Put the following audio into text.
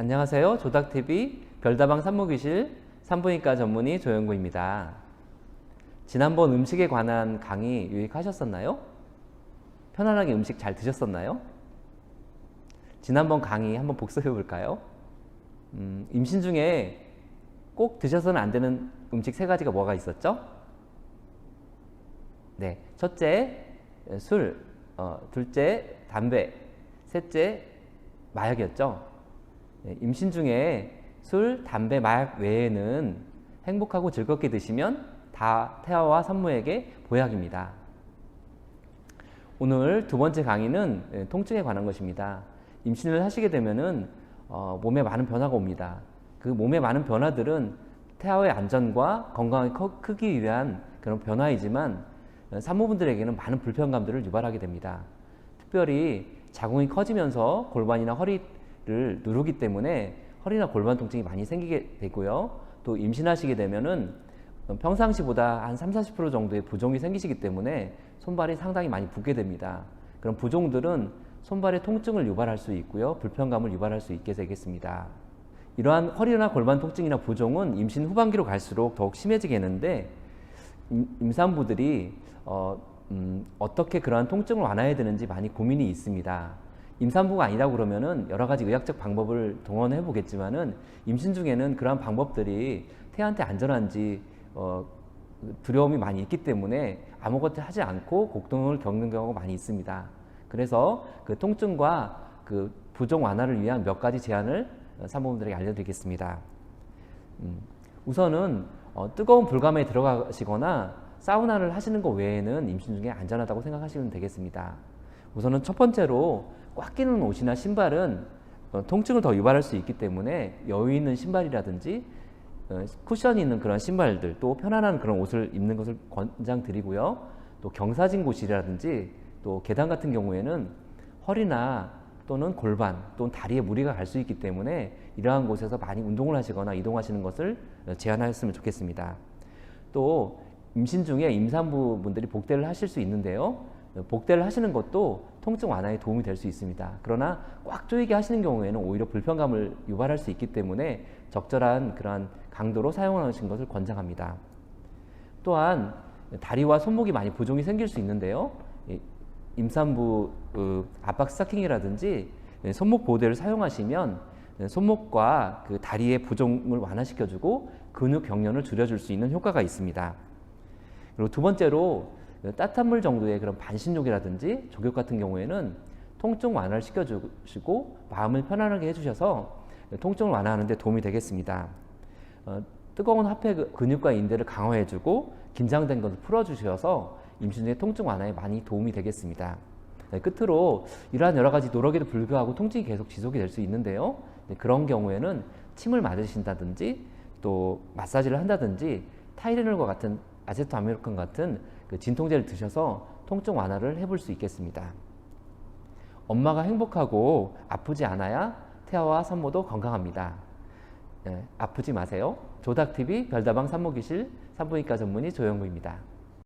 안녕하세요. 조닥TV 별다방 산모기실 산부인과 전문의 조영구입니다. 지난번 음식에 관한 강의 유익하셨었나요? 편안하게 음식 잘 드셨었나요? 지난번 강의 한번 복습해 볼까요? 음, 임신 중에 꼭 드셔서는 안 되는 음식 세 가지가 뭐가 있었죠? 네, 첫째 술, 어, 둘째 담배, 셋째 마약이었죠. 네, 임신 중에 술, 담배, 마약 외에는 행복하고 즐겁게 드시면 다 태아와 산모에게 보약입니다. 오늘 두 번째 강의는 예, 통증에 관한 것입니다. 임신을 하시게 되면은 어, 몸에 많은 변화가 옵니다. 그 몸에 많은 변화들은 태아의 안전과 건강을 커- 크기 위한 그런 변화이지만 어, 산모분들에게는 많은 불편감들을 유발하게 됩니다. 특별히 자궁이 커지면서 골반이나 허리 를 누르기 때문에 허리나 골반 통증이 많이 생기게 되고요. 또 임신하시게 되면은 평상시보다 한 3, 40% 정도의 부종이 생기시기 때문에 손발이 상당히 많이 붓게 됩니다. 그런 부종들은 손발의 통증을 유발할 수 있고요. 불편감을 유발할 수 있게 되겠습니다. 이러한 허리나 골반 통증이나 부종은 임신 후반기로 갈수록 더욱 심해지겠는데 임- 임산부들이 어, 음, 어떻게 그러한 통증을 완화해야 되는지 많이 고민이 있습니다. 임산부가 아니라고 그러면은 여러 가지 의학적 방법을 동원해 보겠지만은 임신 중에는 그러한 방법들이 태아한테 안전한지 어, 두려움이 많이 있기 때문에 아무것도 하지 않고 곡동을 겪는 경우가 많이 있습니다. 그래서 그 통증과 그 부종 완화를 위한 몇 가지 제안을 어, 산모분들에게 알려드리겠습니다. 음, 우선은 어, 뜨거운 불감에 들어가시거나 사우나를 하시는 것 외에는 임신 중에 안전하다고 생각하시면 되겠습니다. 우선은 첫 번째로 꽉 끼는 옷이나 신발은 어, 통증을 더 유발할 수 있기 때문에 여유 있는 신발이라든지 어, 쿠션이 있는 그런 신발들 또 편안한 그런 옷을 입는 것을 권장드리고요. 또 경사진 곳이라든지 또 계단 같은 경우에는 허리나 또는 골반 또는 다리에 무리가 갈 수 있기 때문에 이러한 곳에서 많이 운동을 하시거나 이동하시는 것을 제한하였으면 좋겠습니다. 또 임신 중에 임산부 분들이 복대를 하실 수 있는데요. 복대를 하시는 것도 통증 완화에 도움이 될 수 있습니다. 그러나 꽉 조이게 하시는 경우에는 오히려 불편감을 유발할 수 있기 때문에 적절한 그러한 강도로 사용하시는 것을 권장합니다. 또한 다리와 손목이 많이 부종이 생길 수 있는데요. 이 임산부 그 압박 스타킹이라든지 손목 보호대를 사용하시면 손목과 그 다리의 부종을 완화시켜주고 근육 경련을 줄여줄 수 있는 효과가 있습니다. 그리고 두 번째로 따뜻한 물 정도의 그런 반신욕이라든지 족욕 같은 경우에는 통증 완화를 시켜주시고 마음을 편안하게 해주셔서 통증을 완화하는 데 도움이 되겠습니다. 어, 뜨거운 하폐 그- 근육과 인대를 강화해주고 긴장된 것을 풀어주셔서 임신 중에 통증 완화에 많이 도움이 되겠습니다. 네, 끝으로 이러한 여러 가지 노력에도 불구하고 통증이 계속 지속이 될 수 있는데요. 네, 그런 경우에는 침을 맞으신다든지 또 마사지를 한다든지 타이레놀과 같은 아세토아미노칸 같은 그 진통제를 드셔서 통증 완화를 해볼 수 있겠습니다. 엄마가 행복하고 아프지 않아야 태아와 산모도 건강합니다. 네, 아프지 마세요. 조닥TV 별다방 산모기실 산부인과 전문의 조영구입니다.